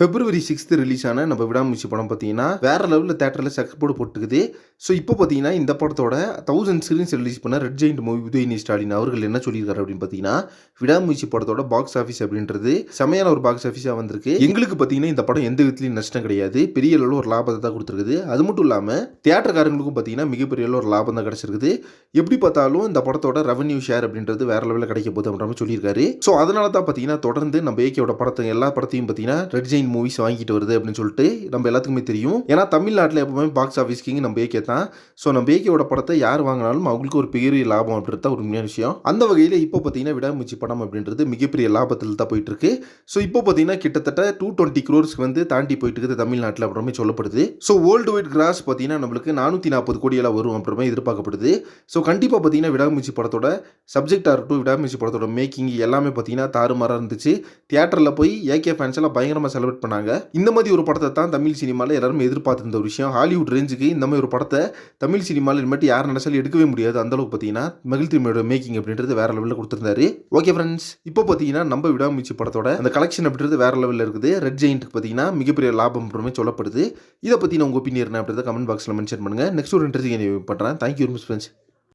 பிப்ரவரி sixth release ஆன நம்ம விடாமூச்சி படம் பார்த்தீங்கன்னா வேற லெவலில் தேட்டரில் சக்கப்போடு போட்டுக்குது. ஸோ இப்போ பார்த்தீங்கன்னா இந்த படத்தோட தௌசண்ட் ஸ்க்ரீன்ஸ் ரிலீஸ் பண்ண red giant movie Udhayanidhi Stalin அவர்கள் என்ன சொல்லியிருக்காரு அப்படின்னு பார்த்தீங்கன்னா விடாமூச்சி படத்தோட பாக்ஸ் ஆஃபீஸ் அப்படின்றது செமையான ஒரு பாக்ஸ் ஆஃபீஸாக வந்திருக்கு. எங்களுக்கு பார்த்தீங்கன்னா இந்த படம் எந்த விதத்துலையும் நஷ்டம் கிடையாது. பெரிய அளவில் ஒரு லாபத்தை தான் கொடுத்துருக்குது. அது மட்டும் இல்லாமல் தேட்டர்காரங்களுக்கும் பார்த்தீங்கன்னா மிகப்பெரிய அளவில் ஒரு லாபம் தான் கிடச்சிருக்குது. எப்படி பார்த்தாலும் இந்த படத்தோட ரெவன்யூ ஷேர் அப்படின்றது வேற லெவலில் கிடைக்க போகுது அப்படின்ற மாதிரி சொல்லியிருக்காரு. ஸோ அதனால தான் பார்த்தீங்கன்னா தொடர்ந்து நம்ம ஏகேவோட படத்தை எல்லா படத்தையும் பார்த்தீங்கன்னா ரெட் ஜெயின் மூவிஸ் வாங்கிட்டு வருது அப்படின்னு சொல்லிட்டு நம்ம எல்லாத்துக்குமே தெரியும். ஏன்னா தமிழ்நாட்டில் எப்பவுமே பாக்ஸ் ஆஃபீஸ் கிங் நம்ம ஏகே தான். ஸோ நம்ம ஏகேவோட படத்தை யார் வாங்கினாலும் அவங்களுக்கு ஒரு பெரிய லாபம் அப்படின்றது ஒரு உண்மையான விஷயம். அந்த வகையில் இப்போ பார்த்தீங்கன்னா விடாமுயற்சி படம் அப்படின்றது மிகப்பெரிய லாபத்தில் தான் போயிட்டு இருக்கு. ஸோ இப்போ பார்த்தீங்கன்னா கிட்டத்தட்ட டூ டுவெண்ட்டி க்ரோர்ஸ்க்கு வந்து தாண்டி போயிட்டு இருக்குது தமிழ்நாட்டில் அப்புறமே சொல்லப்படுது. ஸோ வேர்ல்டு வைட் கிராஸ் பார்த்தீங்கன்னா நம்மளுக்கு நானூற்றி நாற்பது கோடியெல்லாம் வரும் அப்புறமே எதிர்பார்க்கப்படுது. ஸோ கண்டிப்பாக பார்த்தீங்கன்னா விடாமுயற்சி படத்தோட சப்ஜெக்டாக இருக்கட்டும் விடாமுயற்சி படத்தோட மேக்கிங் எல்லாமே பார்த்தீங்கன்னா தாறுமாறாக இருந்துச்சு. தியேட்டரில் போய் ஏகே ஃபேன்ஸ் எல்லாம் பயங்கரமாக செலிப்ரேட் பண்ணாங்க. இந்த மாதிரி ஒரு படத்தை தான் தமிழ் சினிமாவில் எல்லாருமே எதிர்பார்த்திருந்த ஒரு விஷயம். ஹாலிவுட் ரேஞ்சுக்கு இந்த மாதிரி ஒரு படத்தை தமிழ் சினிமாவில் இனிமேட்டு யார் நினைச்சாலும் எடுக்கவே முடியாது. அந்த அளவுக்கு பார்த்தீங்கன்னா மகிழ்ச்சிமையோட மேக்கிங் அப்படின்றது வேற லெவலில் கொடுத்துருந்தாரு. ஓகே ஃப்ரெண்ட்ஸ் இப்போ பார்த்தீங்கன்னா நம்ம விடாமுச்சி படத்தோட அந்த கலெக்ஷன் அப்படின்றது வேற லெவலில் இருக்குது. ரெட் ஜெயின்ட்டுக்கு பார்த்தீங்கன்னா மிகப்பெரிய லாபம் அப்படின்னு சொல்லப்படுது. இதை பற்றி நான் ஒப்பீனியர் என்ன அப்படின்றத கமெண்ட் பாக்ஸில் மென்ஷன் பண்ணுங்கள் நெக்ஸ்ட் ஒரு இன்ட்ரெஸ்டிங் பண்ணுறேன் தேங்க்யூ வெரி ஃப்ரெண்ட்ஸ்